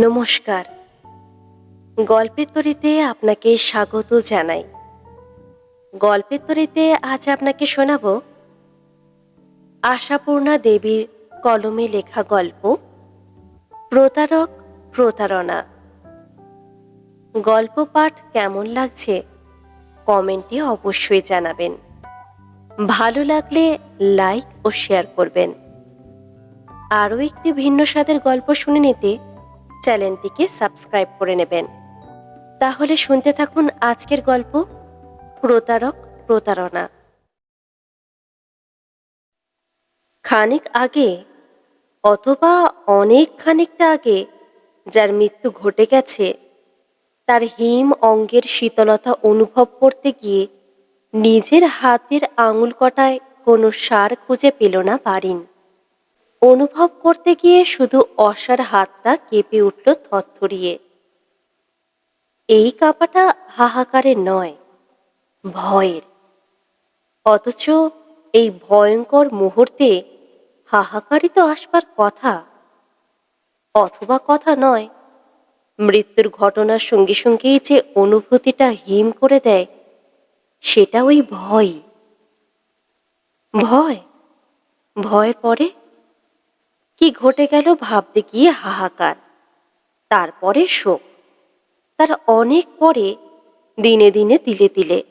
নমস্কার। গল্পের তরিতে আপনাকে স্বাগত জানাই। গল্পের তরিতে আজ আপনাকে শোনাব আশাপূর্ণা দেবীর কলমে লেখা গল্প, প্রতারক প্রতারণা। গল্প পাঠ কেমন লাগছে কমেন্টে অবশ্যই জানাবেন। ভালো লাগলে লাইক ও শেয়ার করবেন। আরও একটি ভিন্ন স্বাদের গল্প শুনে নিতে চ্যানেলটিকে সাবস্ক্রাইব করে নেবেন। তাহলে শুনতে থাকুন আজকের গল্প, প্রতারক, প্রতারণা। খানিক আগে, অথবা অনেক খানিকটা আগে, যার মৃত্যু ঘটে গেছে, তার হিম অঙ্গের শীতলতা অনুভব করতে গিয়ে নিজের হাতের আঙুল কটায় কোনো সার খুঁজে পেল না বারিন অনুভব করতে গিয়ে শুধু অসার হাতটা কেঁপে উঠল থরথরিয়ে। এই কাঁপাটা হাহাকারের নয়, ভয়ের। অথচ এই ভয়ঙ্কর মুহূর্তে হাহাকারই তো আসবার কথা। অথবা কথা নয়, মৃত্যুর ঘটনার সঙ্গে সঙ্গেই যে অনুভূতিটা হিম করে দেয়, সেটা ওই ভয়। ভয়? ভয়ের পরে? কি ঘটে গেল ভাবতে গিয়ে হাহাকার। তারপরে শোক। তার অনেক পরে দিনে দিনে তিলে তিলে।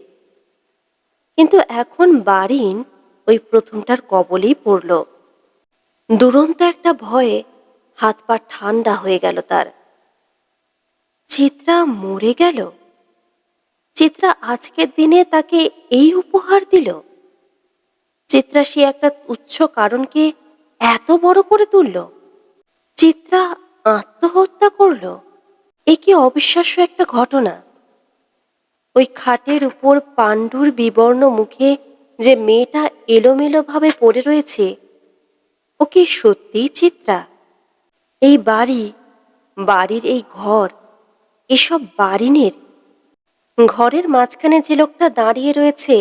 কিন্তু এখন বারিন ওই প্রথমটার কবলেই পড়ল। দুরন্ত একটা ভয়ে হাত পা ঠান্ডা হয়ে গেল তার। চিত্রা মরে গেল? চিত্রা আজকের দিনে তাকে এই উপহার দিল? চিত্রা সে একটা উচ্চ কারণকে এত বড় করে তুলল? চিত্রা আত্মহত্যা করল? এ কি অবিশ্বাস্য একটা ঘটনা? ওই খাটের উপর পাণ্ডুর বিবর্ণ মুখে যে মেয়েটা এলোমেলোভাবে পড়ে রয়েছে, ও কি সত্যিই চিত্রা? এই বাড়ি, বাড়ির এই ঘর, এসব বারিনের ঘরের মাঝখানে যে লোকটা দাঁড়িয়ে রয়েছে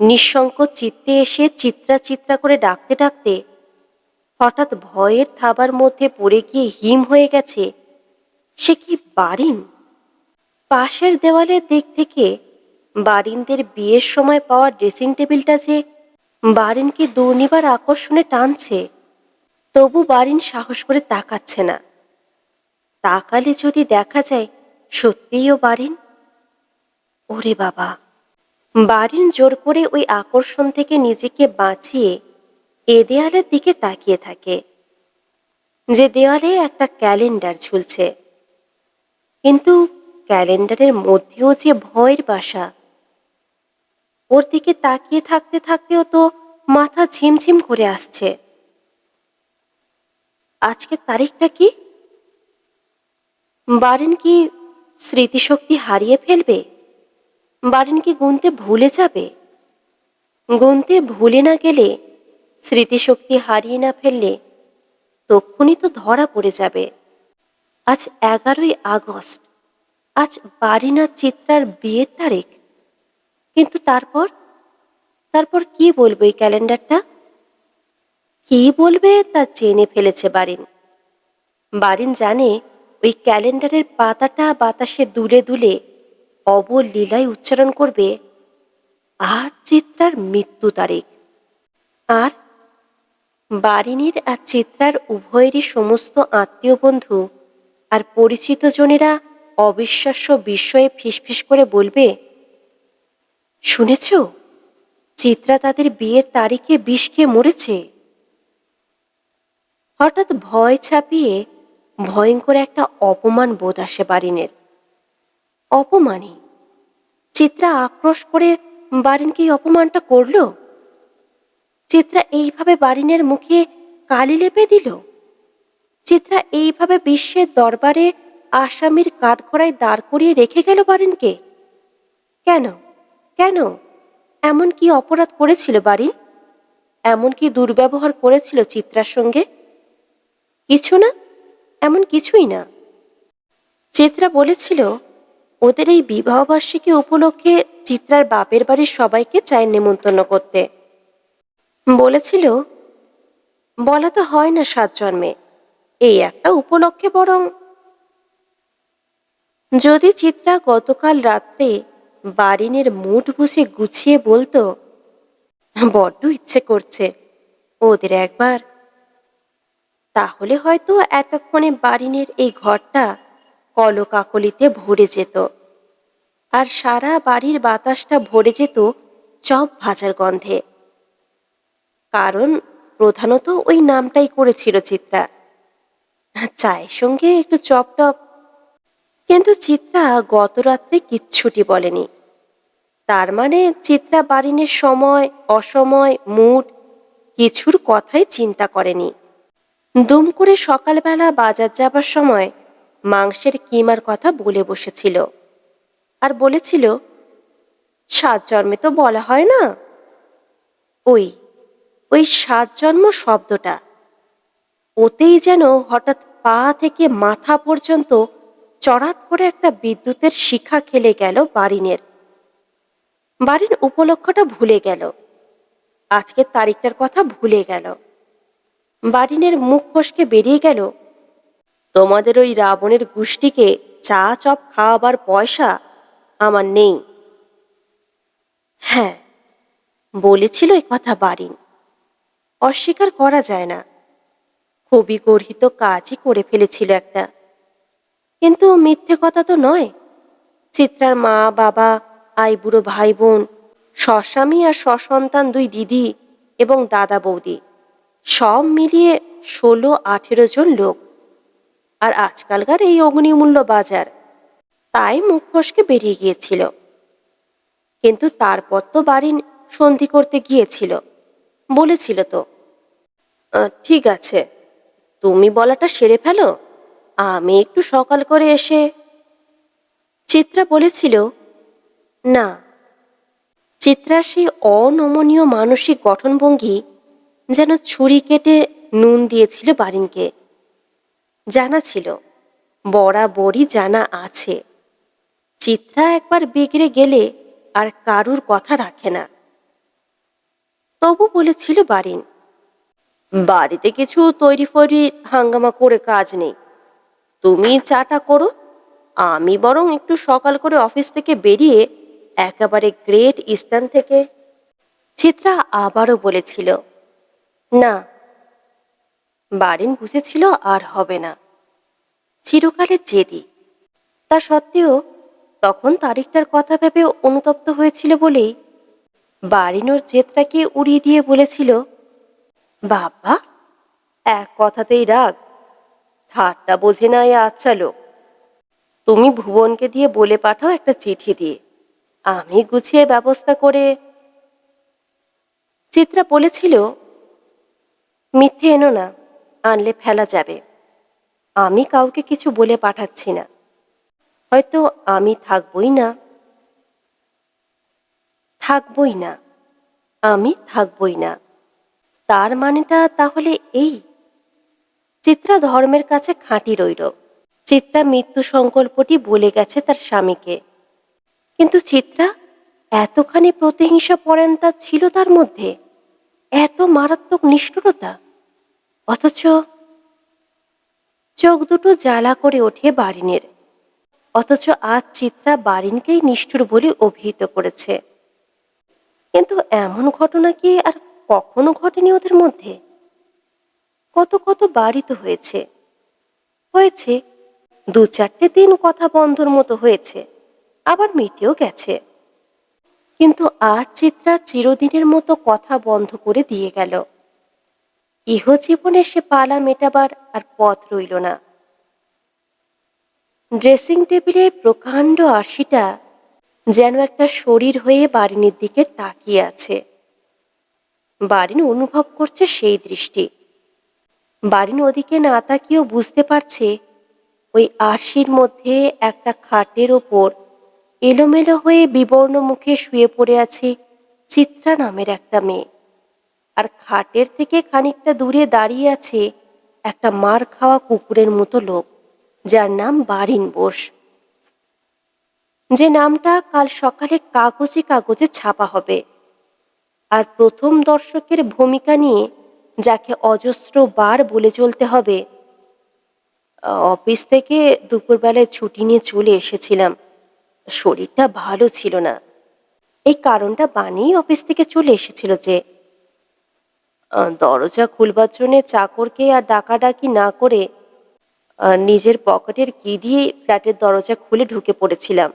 নিঃসংকোচ চিত্তে এসে চিত্রা চিত্রা করে ডাকতে ডাকতে হঠাৎ ভয়ের থাবার মধ্যে পড়ে গিয়ে হিম হয়ে গেছে। সে কি বারিন? পাশের দেওয়ালের দিক থেকে বারিনদের বিয়ের সময় পাওয়া ড্রেসিং টেবিলটা যে বারিনকে দুর্নিবার আকর্ষণে টানছে, তবু বারিন সাহস করে তাকাচ্ছে না। তাকালে যদি দেখা যায়, সত্যিই ও বারিন? ওরে বাবা! বারিন জোর করে ওই আকর্ষণ থেকে নিজেকে বাঁচিয়ে এ দেয়ালের দিকে তাকিয়ে থাকে। যে দেওয়ালে একটা ক্যালেন্ডার ঝুলছে। কিন্তু ক্যালেন্ডারের মধ্যেও যে ভয়ের বাসা। ওর দিকে তাকিয়ে থাকতে থাকতেও তো মাথা ঝিমঝিম করে আসছে। আজকের তারিখটা কি? বারেন কি স্মৃতিশক্তি হারিয়ে ফেলবে? বারেন কি গুনতে ভুলে যাবে? গুনতে ভুলে না গেলে স্মৃতিশক্তি হারিয়ে না ফেললে তক্ষুনি তো ধরা পড়ে যাবে। আজ এগারোই আগস্ট। আজ বারিনা চিত্রার বিয়ের তারিখ। কিন্তু তারপর? তারপর কি বলবে এই ক্যালেন্ডারটা? কি বলবে তা জেনে ফেলেছে বারিন। বারিন জানে ওই ক্যালেন্ডারের পাতাটা বাতাসে দুলে দুলে অবলীলায় উচ্চারণ করবে, আজ চিত্রার মৃত্যু তারিখ। আর বারিনীর আর চিত্রার উভয়েরই সমস্ত আত্মীয় বন্ধু। আর পরিচিত জনেরা অবিশ্বাস্য বিস্ময়ে ফিসফিস করে বলবে, শুনেছ? চিত্রা তাদের বিয়ের তারিখে বিষ খেয়ে মরেছে? হঠাৎ ভয় ছাপিয়ে ভয়ঙ্কর একটা অপমান বোধ আসে বারিনের। অপমানই? চিত্রা আক্রোশ করে বারিনকে অপমানটা করল? চিত্রা এইভাবে বারিনের মুখে কালি লেপে দিল? চিত্রা এইভাবে বিশ্বের দরবারে আসামির কাঠগড়ায় দাঁড় করিয়ে রেখে গেল বারিনকে? কেন? কেন? এমন কি অপরাধ করেছিল বারিন? এমন কি দুর্ব্যবহার করেছিল চিত্রার সঙ্গে? কিছু না, এমন কিছুই না। চিত্রা বলেছিল, ওদের এই বিবাহবার্ষিকী উপলক্ষে চিত্রার বাপের বাড়ির সবাইকে চায়ের নেমন্তন্ন করতে। বলেছিল, বলা তো হয় না সাত জন্মে, এই একটা উপলক্ষে বরং যদি চিত্রা গতকাল রাত্রে বারিনের মুঠ বুঝে গুছিয়ে বলতো, বড্ড ইচ্ছে করছে ওদের একবার, তাহলে হয়তো এতক্ষণে বারিনের এই ঘরটা কলকাকলিতে ভরে যেত আর সারা বাড়ির বাতাসটা ভরে যেত চপ ভাজার গন্ধে। কারণ প্রধানত ওই নামটাই করেছিল চিত্রা। চায়ের সঙ্গে একটু চপ টপ। কিন্তু চিত্রা গত রাত্রে কিচ্ছুটি বলেনি। তার মানে চিত্রা বারিনের সময়, অসময়, মুড কিছুর কথাই চিন্তা করেনি। দুম করে সকালবেলা বাজার যাবার সময় মাংসের কিমার কথা বলে বসেছিল। আর বলেছিল, সাত জন্মে তো বলা হয় না? ওই ওই সাত জন্ম শব্দটা। ওতেই যেন হঠাৎ পা থেকে মাথা পর্যন্ত চড়াত করে একটা বিদ্যুতের শিখা খেলে গেল বারিনের। বাড়ির উপলক্ষটা ভুলে গেল। আজকের তারিখটার কথা ভুলে গেল। বারিনের মুখ ফসকে বেরিয়ে গেল, তোমাদের ওই রাবণের গোষ্ঠীকে চা চপ খাওয়াবার পয়সা আমার নেই। হ্যাঁ বলেছিল এ কথা বারিন। অস্বীকার করা যায় না। খুবই গর্হিত কাজই করে ফেলেছিল একটা। কিন্তু মিথ্যে কথা তো নয়। চিত্রার মা বাবা আইবুড়ো ভাই বোন স্বস্বামী আর সসন্তান দুই দিদি এবং দাদা বৌদি সব মিলিয়ে ষোলো আঠেরো জন লোক। আর আজকালকার এই অগ্নিমূল্য বাজার তাই মুখ ফসকে বেরিয়ে গিয়েছিল। কিন্তু তারপর তো বাড়ির সন্ধি করতে গিয়েছিল বলেছিল তো। "আহ, ঠিক আছে। তুমি বলাটা সেরে ফেলো। আমি একটু সকাল করে এসে চিত্রা বলেছিল, না, চিত্রা সেই অনমনীয় মানসিক গঠনভঙ্গি যেন ছুরি কেটে নুন দিয়েছিল বারিনকে। জানা ছিল, বরাবরই জানা আছে। চিত্রা একবার বিগড়ে গেলে আর কারুর কথা রাখে না। তবু বলেছিল বারিন বাড়িতে কিছু তৈরি ফৈরি হাঙ্গামা করে কাজ নেই। তুমি চাটা করো, আমি বরং একটু সকাল করে অফিস থেকে বেরিয়ে একেবারে গ্রেট ইস্টার্ন থেকে চিত্রা আবারও বলেছিল, না বারিন বুঝেছিল আর হবে না। চিরকালের জেদি। তা সত্ত্বেও তখন তারিখটার কথা ভেবে অনুতপ্ত হয়েছিল বলেই বারিনোর জেদটাকে উড়িয়ে দিয়ে বলেছিল বাবা, এক কথাতেই রাগ। ঠাট্টা বোঝে না এ আচ্ছা লোক। তুমি ভুবনকে দিয়ে বলে পাঠাও একটা চিঠি দিয়ে। আমি গুছিয়ে ব্যবস্থা করে চিত্রা বলেছিল, মিথ্যে এনো না, আনলে ফেলা যাবে। আমি কাউকে কিছু বলে পাঠাচ্ছি না। হয়তো আমি থাকবই না। থাকবই না। আমি থাকবই না। তার মানেটা তাহলে এই। চিত্রা ধর্মের কাছে খাঁটি রইল। চিত্রা মৃত্যু সংকল্পটি বলে গেছে তার স্বামীকে। কিন্তু চিত্রা, এতখানি প্রতিহিংসা পরায়ণতা ছিল তার মধ্যে। এত মারাত্মক নিষ্ঠুরতা। অথচ চোখ দুটো জ্বালা করে ওঠে বারিনের। অথচ আজ চিত্রা বারিনকেই নিষ্ঠুর বলে অভিহিত করেছে। কিন্তু এমন ঘটনা কি আর কখনো ঘটেনি ওদের মধ্যে? কত কত বাড়ি তো হয়েছে। হয়েছে, দু চারটে দিন কথা বন্ধর মতো হয়েছে, আবার মিটেও গেছে। কিন্তু আজ চিত্রা চিরদিনের মতো কথা বন্ধ করে দিয়ে গেল। ইহজীবনে সে পালা মেটাবার আর পথ রইল না। ড্রেসিং টেবিলের প্রকাণ্ড আশিটা যেন একটা শরীর হয়ে বারিনের দিকে তাকিয়ে আছে। বারিন অনুভব করছে সেই দৃষ্টি। বারিন ওদিকে না তাকিয়েও বুঝতে পারছে, ওই আরশির মধ্যে একটা খাটের ওপর এলোমেলো হয়ে বিবর্ণ মুখে শুয়ে পড়ে আছে চিত্রা নামের একটা মেয়ে। আর খাটের থেকে খানিকটা দূরে দাঁড়িয়ে আছে একটা মার খাওয়া কুকুরের মতো লোক, যার নাম বারিন বোস। যে নামটা কাল সকালে কাগজে কাগজে ছাপা হবে। আর প্রথম দর্শকের ভূমিকা নিয়ে যাকে অজস্র বার বলে চলতে হবে। অফিস থেকে দুপুরবেলায় ছুটি নিয়ে চলে এসেছিলাম। শরীরটা ভালো ছিল না। এই কারণটা বানিয়ে অফিস থেকে চলে এসেছিল যে দরজা খুলবার জন্যে চাকরকে আর ডাকাডাকি না করে নিজের পকেটের কি দিয়ে ফ্ল্যাটের দরজা খুলে ঢুকে পড়েছিলাম।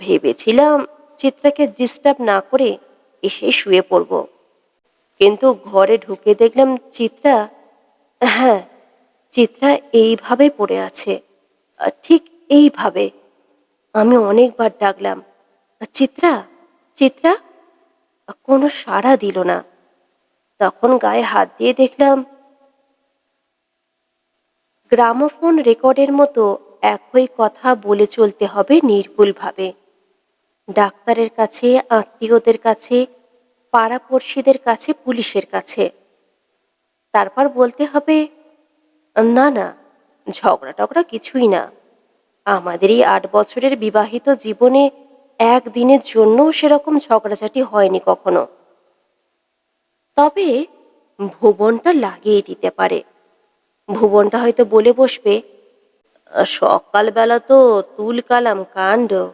ভেবেছিলাম চিত্রাকে ডিস্টার্ব না করে এসে শুয়ে পড়ব। কিন্তু ঘরে ঢুকে দেখলাম চিত্রা হ্যাঁ চিত্রা এইভাবে পড়ে আছে। ঠিক এইভাবে। আমি অনেকবার ডাকলাম, চিত্রা চিত্রা, কোনো সাড়া দিল না। তখন গায়ে হাত দিয়ে দেখলাম, গ্রামোফোন রেকর্ডের মতো একই কথা বলে চলতে হবে নির্ভুলভাবে। ডাক্তারের কাছে, আত্মীয়দের কাছে, পাড়াপড়শিদের কাছে, পুলিশের কাছে। তারপর বলতে হবে, না না ঝগড়া টগড়া কিছুই না। আমাদের এই আট বছরের বিবাহিত জীবনে একদিনের জন্য সেরকম ঝগড়াঝাটি হয়নি কখনো। তবে ভুবনটা লাগিয়ে দিতে পারে। ভুবনটা হয়তো বলে বসবে, সকালবেলা তো তুলকালাম, কাণ্ড।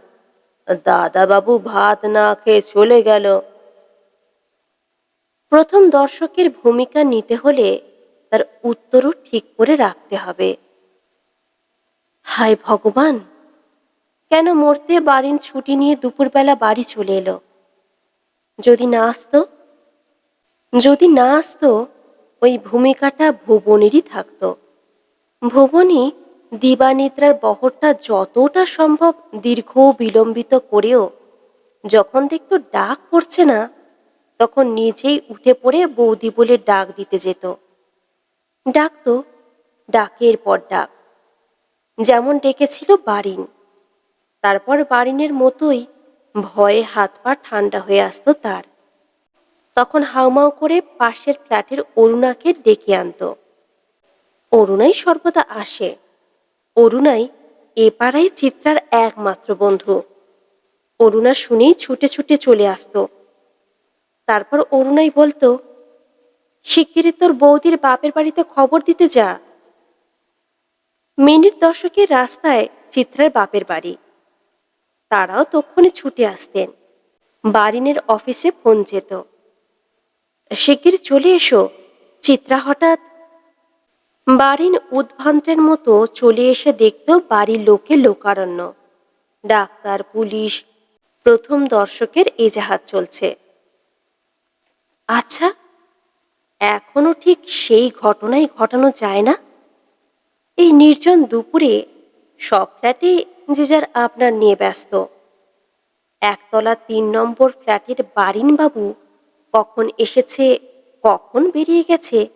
দাদাবাবু ভাত না খেয়ে চলে গেল। প্রথম দর্শকের ভূমিকা নিতে হলে তার উত্তরও ঠিক করে রাখতে হবে। হায় ভগবান, কেন মরতে বাড়ির ছুটি নিয়ে দুপুরবেলা বাড়ি চলে এলো? যদি না আসতো? যদি না আসতো, ওই ভূমিকাটা ভুবনেরই থাকতো। ভুবনী দিবানিদ্রার বহরটা যতটা সম্ভব দীর্ঘ বিলম্বিত করেও যখন দেখতো ডাক পড়ছে না, তখন নিজেই উঠে পড়ে বৌদি বলে ডাক দিতে যেত। ডাকতো ডাকের পর ডাক, যেমন ডেকেছিল বারিন। তারপর বারিনের মতোই ভয়ে হাত পা ঠান্ডা হয়ে আসতো তার। তখন হাউমাউ করে পাশের ফ্ল্যাটের অরুণাকে ডেকে আনতো। অরুণাই সর্বদা আসে। অরুণাই এ পাড়ায় চিত্রার একমাত্র বন্ধু। অরুণা শুনেই ছুটে ছুটে চলে আসতো। তারপর অরুণাই বলতো, শিগগিরই তোর বৌদির বাপের বাড়িতে খবর দিতে যা। মিনিট দশকের রাস্তায় চিত্রার বাপের বাড়ি। তারাও তক্ষণে ছুটে আসতেন। বারিনের অফিসে ফোন যেত। শিগগির চলে এসো। চিত্রা হঠাৎ বারিন উদ্ভ্রান্তের মতো চলে এসে দেখত বাড়ির লোকে লোকারণ্য। ডাক্তার, পুলিশ, প্রথম দর্শকের এজাহাত চলছে। আচ্ছা এখনও ঠিক সেই ঘটনাই ঘটানো যায় না? এই নির্জন দুপুরে সব ফ্ল্যাটে যে যার আপনার নিয়ে ব্যস্ত। একতলা তিন নম্বর ফ্ল্যাটের বারিনবাবু কখন এসেছে, কখন বেরিয়ে গেছে,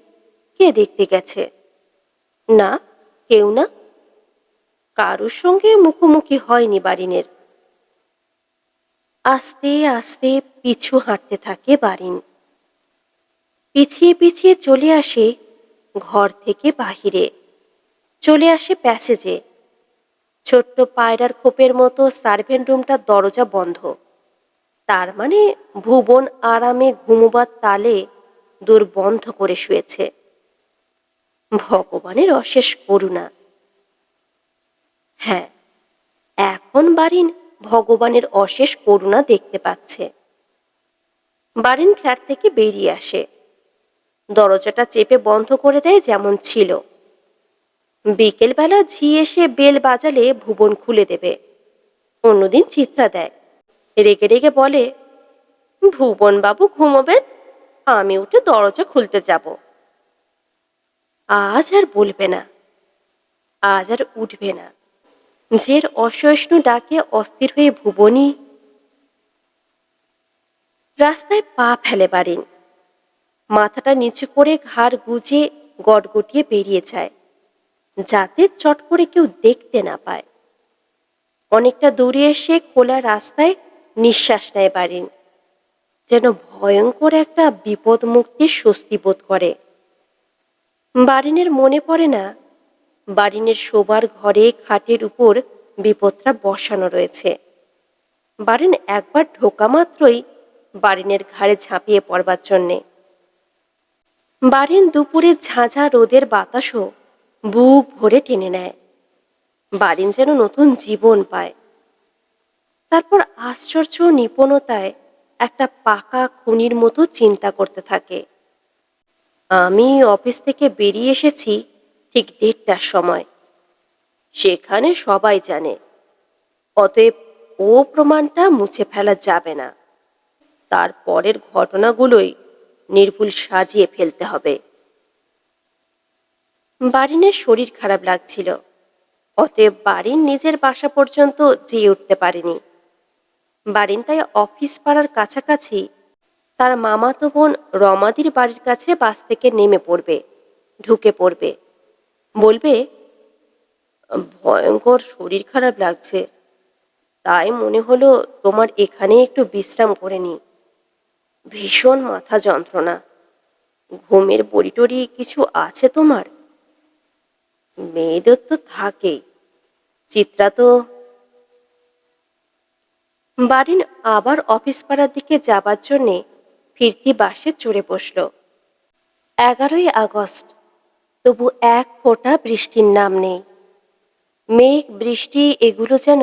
কে দেখতে গেছে? না, কেউ না। কারোর সঙ্গে মুখোমুখি হয়নি বারিনের। আস্তে আস্তে পিছু হাঁটতে থাকে বারিন। পিছিয়ে পিছিয়ে চলে আসে ঘর থেকে বাহিরে। চলে আসে প্যাসেজে। ছোট্ট পায়রার খোপের মতো সার্ভেন্ট রুমটার দরজা বন্ধ। তার মানে ভুবন আরামে ঘুমোবার তালে দূর বন্ধ করে শুয়েছে। ভগবানের অশেষ করুণা। হ্যাঁ এখন বারিন ভগবানের অশেষ করুণা দেখতে পাচ্ছে। বারিন ফ্ল্যাট থেকে বেরিয়ে আসে। দরজাটা চেপে বন্ধ করে দেয় যেমন ছিল। বিকেলবেলা ঝি এসে বেল বাজালে ভুবন খুলে দেবে। অন্যদিন চিত্রা দেয়। রেগে রেগে বলে ভুবন বাবু ঘুমোবেন? আমি উঠে দরজা খুলতে যাব। আজ আর বলবে না। আজ আর উঠবে না। ঝের অসহিষ্ণু ডাকে অস্থির হয়ে ভুবনী, রাস্তায় পা ফেলে বাড়িন। মাথাটা নিচু করে ঘাড় গুজে গটগটিয়ে বেরিয়ে যায়, যাতে চট করে কেউ দেখতে না পায়। অনেকটা দূরে এসে খোলা রাস্তায় নিঃশ্বাস নেয় বারিন যেন ভয়ঙ্কর একটা বিপদ মুক্তির স্বস্তি বোধ করে। বারিনের মনে পড়ে না। বারিনের শোবার ঘরে খাটের উপর বিপদটা বসানো রয়েছে। বারিন একবার ঢোকা মাত্রই বারিনের ঘাড়ে ঝাঁপিয়ে পড়বার জন্যে। বারিন দুপুরে ঝাঁঝা রোদের বাতাসও বুক ভরে টেনে নেয়। বারিন যেন নতুন জীবন পায়। তারপর আশ্চর্য নিপুণতায় একটা পাকা খুনির মতো চিন্তা করতে থাকে। আমি অফিস থেকে বেরিয়ে এসেছি ঠিক দেড়টার সময়। সেখানে সবাই জানে। অতএব ও প্রমাণটা মুছে ফেলা যাবে না। তার পরের ঘটনাগুলোই নির্ভুল সাজিয়ে ফেলতে হবে। বারিনের শরীর খারাপ লাগছিল। অতএব বারিন নিজের বাসা পর্যন্ত যেয়ে উঠতে পারেনি। বারিন তাই অফিস পাড়ার কাছাকাছি তার মামাতো বোন রমাদির বাড়ির কাছে বাস থেকে নেমে পড়বে, ঢুকে পড়বে। বলবে, ভয়ঙ্কর শরীর খারাপ লাগছে। তাই মনে হলো তোমার এখানে একটু বিশ্রাম করে নি ভীষণ মাথা যন্ত্রণা। ঘুমের বড়িটরি কিছু আছে তোমার? মেয়েদের তো থাকেই। চিত্রা তো বাড়ির আবার অফিস পাড়ার দিকে যাবার জন্যে ফিরতি বাসে চড়ে বসল। এগারোই আগস্ট, তবু এক ফোঁটা বৃষ্টির নাম নেই। মেঘ, বৃষ্টি, এগুলো যেন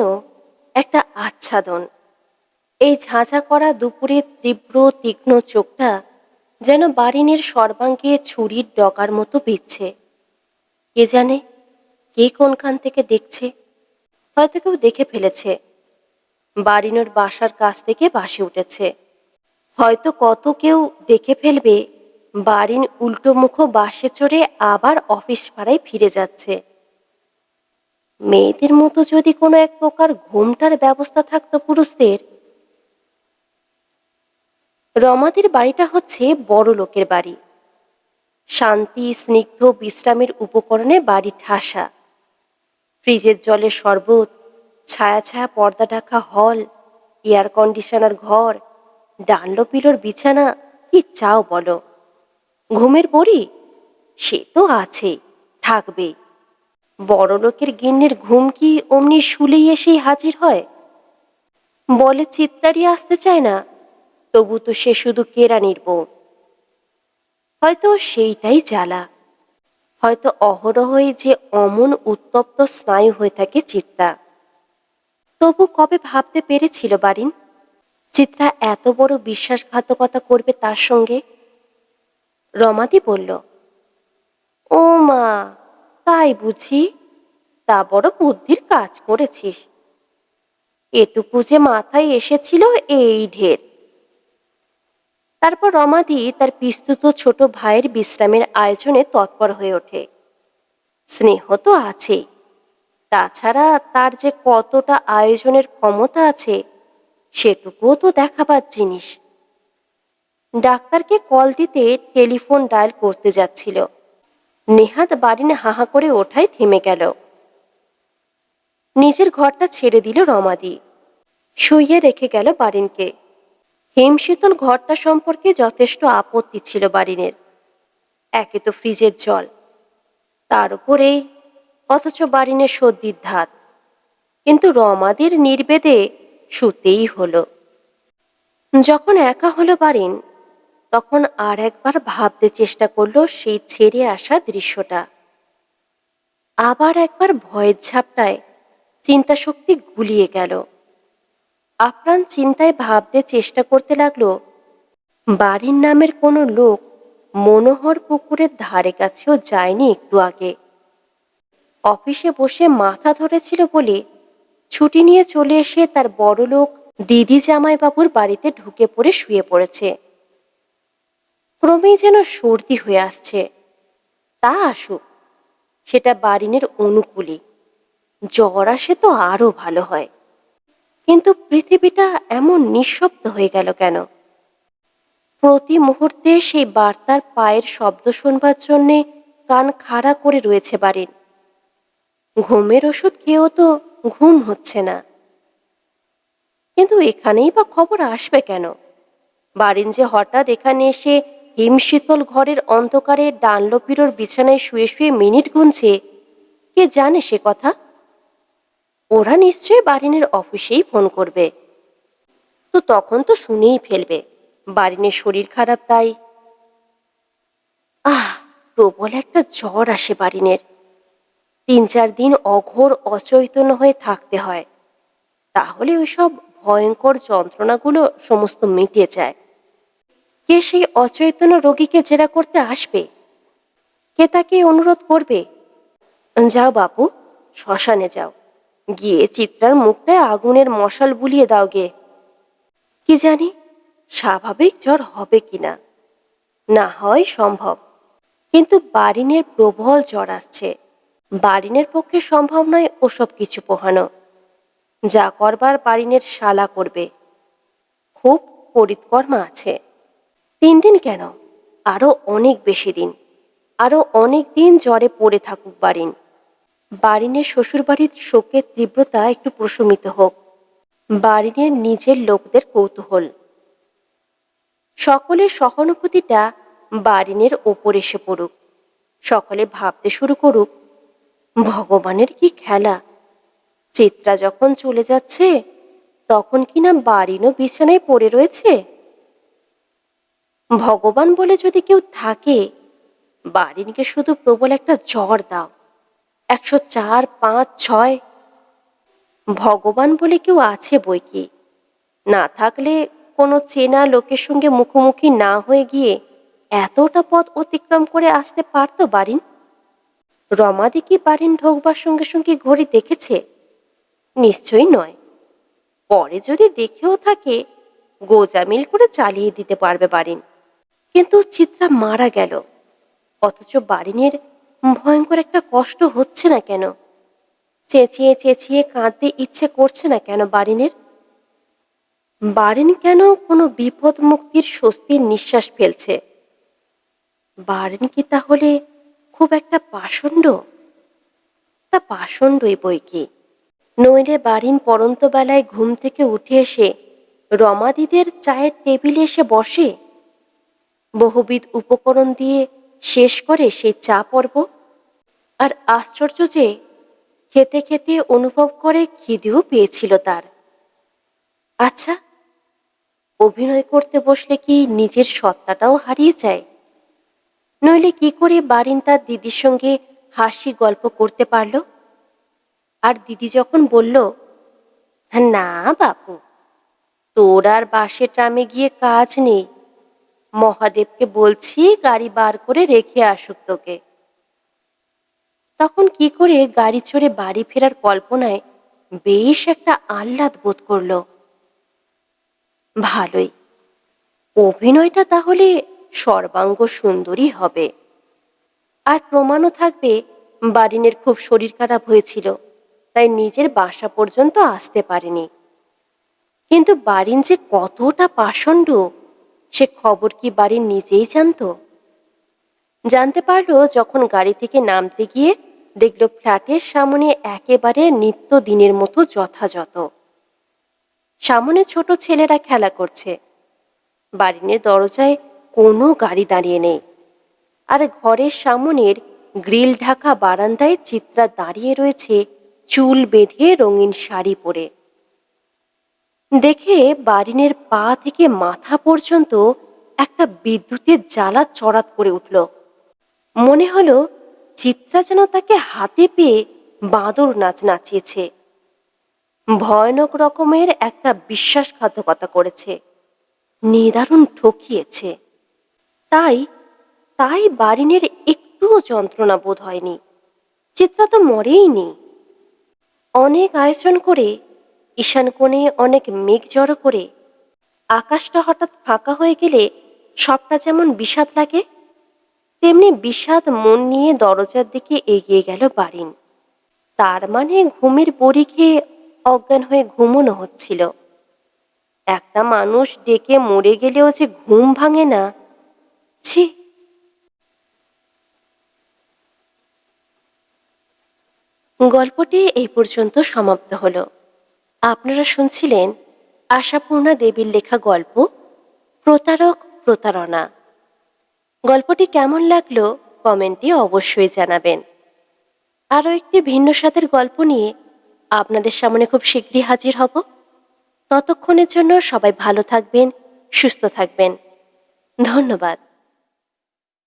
একটা আচ্ছাদন। এই ঝাঁঝা করা দুপুরের তীব্র, তীক্ষ্ণ চোখটা যেন বারিনের সর্বাঙ্গে ছুরির ডগার মতো বিচ্ছে কে জানে কে কোনখান থেকে দেখছে? হয়তো কেউ দেখে ফেলেছে। বারিনোর বাসার কাছ থেকে বাসে উঠেছে। হয়তো কত কেউ দেখে ফেলবে, বাড়ির উল্টো মুখ বাসে চড়ে আবার অফিস পাড়ায় ফিরে যাচ্ছে। মেয়েদের মতো যদি কোনো এক প্রকার ঘুমটার ব্যবস্থা থাকতো পুরুষদের। রমাদের বাড়িটা হচ্ছে বড় লোকের বাড়ি। শান্তি, স্নিগ্ধ বিশ্রামের উপকরণে বাড়ি ঠাসা। ফ্রিজের জলের শরবত, ছায়া ছায়া পর্দা ঢাকা হল, এয়ার কন্ডিশনার ঘর ডানলো পিলোর বিছানা কি চাও বলো? ঘুমের বড়ি? সে তো আছে, থাকবে। বড় লোকের গিন্নির ঘুম কি অমনি শুলেই এসেই হাজির হয়? বলে চিত্রারি আসতে চায় না, তবু তো সে শুধু কেরানির বউ। হয়তো সেইটাই জ্বালা। হয়তো অহরহই যে অমন উত্তপ্ত স্নায়ু হয়ে থাকে চিত্রা তবু কবে ভাবতে পেরেছিল বারিন? চিত্রা এত বড় বিশ্বাসঘাতকতা করবে তার সঙ্গে? রমাদি বলল, ও মা, তাই বুঝি? তা বড় বুদ্ধির কাজ করেছিস। এটুকু যে মাথায় এসেছিল এই ঢের তারপর রমাদি তার পিস্তুত ছোট ভাইয়ের বিশ্রামের আয়োজনে তৎপর হয়ে ওঠে। স্নেহ তো আছেই। তাছাড়া তার যে কতটা আয়োজনের ক্ষমতা আছে সেটুকুও তো দেখাবার জিনিস। ডাক্তারকে কল দিতে টেলিফোন ডায়াল করতে যাচ্ছিল। নেহাত বাড়িনে হাহা করে ওঠায় থেমে গেল। নিজের ঘরটা ছেড়ে দিল রমাদি। শুইয়ে রেখে গেল বারিনকে। হিমশীতল ঘরটা সম্পর্কে যথেষ্ট আপত্তি ছিল বারিনের। একে তো ফ্রিজের জল। তার উপরেই অথচ বারিনের সর্দির ধাত। কিন্তু রমাদের নির্বেদে শুতেই হলো। যখন একা হলো বারিন, তখন আর একবার ভাবতে চেষ্টা করল সেই ছেড়ে আসা দৃশ্যটা। আবার একবার ভয়ের ঝাপটায় চিন্তাশক্তি গুলিয়ে গেল। আপ্রাণ চিন্তায় ভাবতে চেষ্টা করতে লাগল বাড়ির নামের কোনো লোক মনোহর পুকুরের ধারে কাছেও যায়নি একটু আগে। অফিসে বসে মাথা ধরেছিল বলে ছুটি নিয়ে চলে এসে তার বড় লোক দিদি জামাইবাবুর বাড়িতে ঢুকে পড়ে শুয়ে পড়েছে। ক্রমেই যেন সর্দি হয়ে আসছে। তা আসুক, সেটা বারিনের অনুকূলে। জ্বর আসে তো আরও ভালো হয়। কিন্তু পৃথিবীটা এমন নিঃশব্দ হয়ে গেল কেন? প্রতি মুহূর্তে সেই বার্তার পায়ের শব্দ শুনবার জন্যে কান খাড়া করে রয়েছে বাড়ির। ঘুমের ওষুধ খেয়েও তো ঘুম হচ্ছে না। কিন্তু এখানেই বা খবর আসবে কেন? বারিন যে হঠাৎ এখানে এসে হিমশীতল ঘরের অন্ধকারে ডানলপিরোর বিছানায় শুয়ে শুয়ে মিনিট গুনছে, কে জানে সে কথা? ওরা নিশ্চয়ই বারিনের অফিসেই ফোন করবে। তো তখন তো শুনেই ফেলবে, বারিনের শরীর খারাপ তাই। আহ, প্রবল একটা জ্বর আসে বারিনের। তিন চার দিন অঘোর অচৈতন্য হয়ে থাকতে হয়। তাহলে ওইসব ভয়ঙ্কর যন্ত্রণাগুলো সমস্ত মিটিয়ে যায়। কে সেই অচৈতন্য রোগীকে জেরা করতে আসবে? কে তাকে অনুরোধ করবে? যাও বাপু, শ্মশানে যাও। গিয়ে চিত্রার মুখটায় আগুনের মশাল বুলিয়ে দাও গে। কি জানি, স্বাভাবিক জ্বর হবে কিনা না? হয় সম্ভব। কিন্তু বারিনের প্রবল জ্বর আসছে। বারিনের পক্ষে সম্ভব নয় ওসব কিছু পোহানো। যা করবার বারিনের শালা করবে। খুব পরিৎকর্মা আছে। তিন দিন কেন? আরও অনেক বেশি দিন। আরও অনেক দিন জ্বরে পড়ে থাকুক বারিন। বারিনের শ্বশুরবাড়ির শোকের তীব্রতা একটু প্রশমিত হোক। বারিনের নিজের লোকদের কৌতূহল। সকলের সহানুভূতিটা বারিনের ওপর এসে পড়ুক। সকলে ভাবতে শুরু করুক ভগবানের কি খেলা? চিত্রা যখন চলে যাচ্ছে, তখন কি না বারিনও বিছানায় পড়ে রয়েছে? ভগবান বলে যদি কেউ থাকে বারিনকে শুধু প্রবল একটা জ্বর দাও। একশো চার, পাঁচ, ছয়। ভগবান বলে কেউ আছে বই কি? না থাকলে কোনো চেনা লোকের সঙ্গে মুখোমুখি না হয়ে গিয়ে এতটা পথ অতিক্রম করে আসতে পারতো বারিন রমাদি কি বারিন ঢোকবার সঙ্গে সঙ্গে ঘড়ি দেখেছে? নিশ্চয়ই নয়। পরে যদি দেখেও থাকে, গোজামিল করে চালিয়ে দিতে পারবে বারিন কিন্তু চিত্রা মারা গেল। অথচ বারিনের ভয়ঙ্কর একটা কষ্ট হচ্ছে না কেন? চেঁচিয়ে চেঁচিয়ে কাঁদতে ইচ্ছে করছে না কেন বারিনের বারিন কেন কোনো বিপদ মুক্তির স্বস্তির নিঃশ্বাস ফেলছে? বারিন কি তাহলে খুব একটা পাষণ্ড? তা পাষণ্ডই বই কি? নইলে বারিন পরন্ত বেলায় ঘুম থেকে উঠে এসে রমাদিদের চায়ের টেবিলে এসে বসে? বহুবিধ উপকরণ দিয়ে শেষ করে সেই চা পর্ব? আর আশ্চর্য যে, খেতে খেতে অনুভব করে খিদেও পেয়েছিল তার। আচ্ছা অভিনয় করতে বসলে কি নিজের সত্তাটাও হারিয়ে যায়? নইলে কি করে বারিন তার দিদির সঙ্গে হাসি গল্প করতে পারল? আর দিদি যখন বলল, না বাপু, তোর আর বাসে ট্রামে গিয়ে কাজ নেই। মহাদেবকে বলছি গাড়ি বার করে রেখে আসুক তোকে। তখন কি করে গাড়ি চড়ে বাড়ি ফেরার কল্পনায় বেশ একটা আহ্লাদ বোধ করল। ভালোই, অভিনয়টা তাহলে সর্বাঙ্গ সুন্দরী হবে। আর প্রমাণও থাকবে, বারিনের খুব শরীর খারাপ হয়েছিল, তাই নিজের বাসা পর্যন্ত আসতে পারেনি। কিন্তু বারিন যে কতটা পাষণ্ড, সে খবর কি বাড়ির নিজেই জানতো? জানতে পারল যখন গাড়ি থেকে নামতে গিয়ে দেখল ফ্ল্যাটের সামনে একেবারে নিত্য দিনের মতো যথাযথ। সামনে ছোট ছেলেরা খেলা করছে। বাড়িনের দরজায় কোনো গাড়ি দাঁড়িয়ে নেই। আর ঘরের সামনের গ্রিল ঢাকা বারান্দায় চিত্রা দাঁড়িয়ে রয়েছে চুল বেঁধে রঙিন শাড়ি পরে। দেখে বারিনের পা থেকে মাথা পর্যন্ত একটা বিদ্যুতের জ্বালা চড়াত করে উঠল। মনে হলো চিত্রা যেন তাকে হাতে পেয়ে বাঁদর নাচ নাচিয়েছে। ভয়ানক রকমের একটা বিশ্বাসঘাতকতা করেছে। নিদারুণ ঠকিয়েছে। তাই তাই বারিনের একটুও যন্ত্রণা বোধ হয়নি। চিত্রা তো মরেইনি অনেক আয়োজন করে, ঈশান কোণে অনেক মেঘ জড়ো করে, আকাশটা হঠাৎ ফাঁকা হয়ে গেলে সবটা যেমন বিষাদ লাগে, তেমনি বিষাদ মন নিয়ে দরজার দিকে এগিয়ে গেল বারিন। তার মানে ঘুমের বড়ি খেয়ে অজ্ঞান হয়ে ঘুমনো হচ্ছিল। একটা মানুষ ডেকে মরে গেলেও যে ঘুম ভাঙে না ছি গল্পটি এই পর্যন্ত সমাপ্ত হল। আপনারা শুনছিলেন আশাপূর্ণা দেবীর লেখা গল্প, প্রতারক, প্রতারণা। গল্পটি কেমন লাগল কমেন্টে অবশ্যই জানাবেন। আরও একটি ভিন্ন স্বাদের গল্প নিয়ে আপনাদের সামনে খুব শীঘ্রই হাজির হব। ততক্ষণের জন্য সবাই ভালো থাকবেন, সুস্থ থাকবেন। ধন্যবাদ।